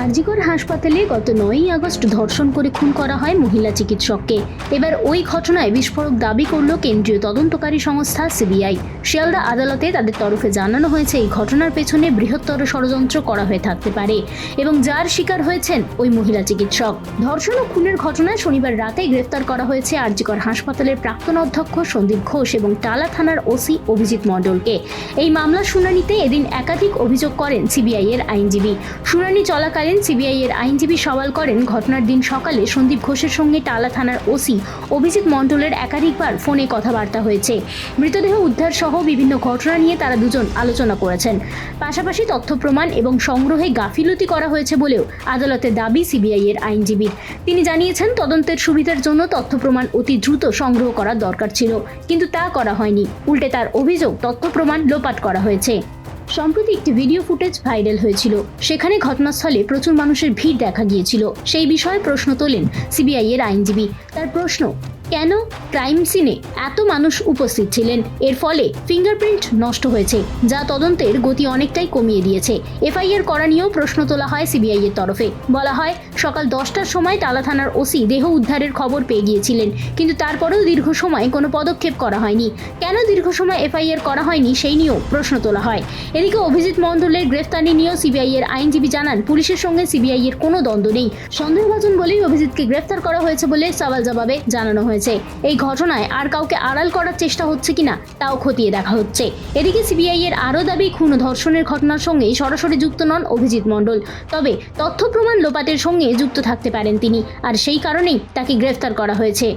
আরজিকর হাসপাতালে গত নয়ই আগস্ট ধর্ষণ করে খুন করা হয় মহিলা চিকিৎসককে। এবার ওই ঘটনায় বিস্ফোরক দাবি করল কেন্দ্রীয় তদন্তকারী সংস্থা সিবিআই। শিয়ালদা আদালতে তাদের তরফে জানানো হয়েছে, এই ঘটনার পেছনে বৃহত্তর ষড়যন্ত্র করা হয়ে থাকতে পারে এবং যার শিকার হয়েছেন ওই মহিলা চিকিৎসক। ধর্ষণ ও খুনের ঘটনায় শনিবার রাতে গ্রেফতার করা হয়েছে আরজিকর হাসপাতালের প্রাক্তন অধ্যক্ষ সন্দীপ ঘোষ এবং টালা থানার ওসি অভিজিৎ মণ্ডলকে। এই মামলার শুনানিতে এদিন একাধিক অভিযোগ করেন সিবিআই এর আইনজীবী। শুনানি চলাকালীন সিবিআই এর আইনজীবী সওয়াল করেন, ঘটনার দিন সকালে সন্দীপ ঘোষের সঙ্গে টালা থানার ওসি অভিজিৎ মণ্ডলের একাধিকবার ফোনে কথাবার্তা হয়েছে। মৃতদেহ উদ্ধার সহ বিভিন্ন ঘটনা নিয়ে তারা দুজন আলোচনা করেছেন। পাশাপাশি তথ্য প্রমাণ এবং সংগ্রহে গাফিলতি করা হয়েছে বলেও আদালতে দাবি সিবিআই এর আইনজীবীর। তিনি জানিয়েছেন, তদন্তের সুবিধার জন্য তথ্য প্রমাণ অতি দ্রুত সংগ্রহ করার দরকার ছিল, কিন্তু তা করা হয়নি। উল্টে তার অভিযোগ, তথ্য প্রমাণ লোপাট করা হয়েছে। সম্প্রতি একটি ভিডিও ফুটেজ ভাইরাল হয়েছিল। সেখানে ঘটনাস্থলে প্রচুর মানুষের ভিড় দেখা গিয়েছিল। সেই বিষয়ে প্রশ্ন তোলেন সিবিআই এর আইনজীবী। তার প্রশ্ন কেন? ক্রাইম সিনে এত মানুষ উপস্থিত ছিলেন। এর ফলে ফিঙ্গারপ্রিন্ট নষ্ট হয়েছে, যা তদন্তের গতি অনেকটাই কমিয়ে দিয়েছে। এফআইআর করা নিয়েও প্রশ্ন তোলা হয় সিবিআই এর তরফে। বলা হয়, সকাল দশটার সময় টালা থানার ওসি দেহ উদ্ধারের খবর পেয়ে গিয়েছিলেন, কিন্তু তারপরেও দীর্ঘ সময় কোনো পদক্ষেপ করা হয়নি। কেন দীর্ঘ সময় এফআইআর করা হয়নি সেই নিয়েও প্রশ্ন তোলা হয়। এদিকে অভিজিৎ মণ্ডলের গ্রেফতারি নিয়েও সিবিআই এর আইনজীবী জানান, পুলিশের সঙ্গে সিবিআই এর কোনো দ্বন্দ্ব নেই। সন্দেহভাজন বলেই অভিজিৎকে গ্রেফতার করা হয়েছে বলে সওয়াল জবাবে জানানো হয়েছে। এই ঘটনায় আর কাউকে আড়াল করার চেষ্টা হচ্ছে কিনা তাও খতিয়ে দেখা হচ্ছে। এদিকে সিবিআই এর আরও দাবি, খুন ধর্ষণের ঘটনার সঙ্গে সরাসরি যুক্ত নন অভিজিৎ মণ্ডল। তবে তথ্য প্রমাণ লোপাটের সঙ্গে যুক্ত থাকতে পারেন তিনি। আর সেই কারণেই তাকে গ্রেফতার করা হয়েছে।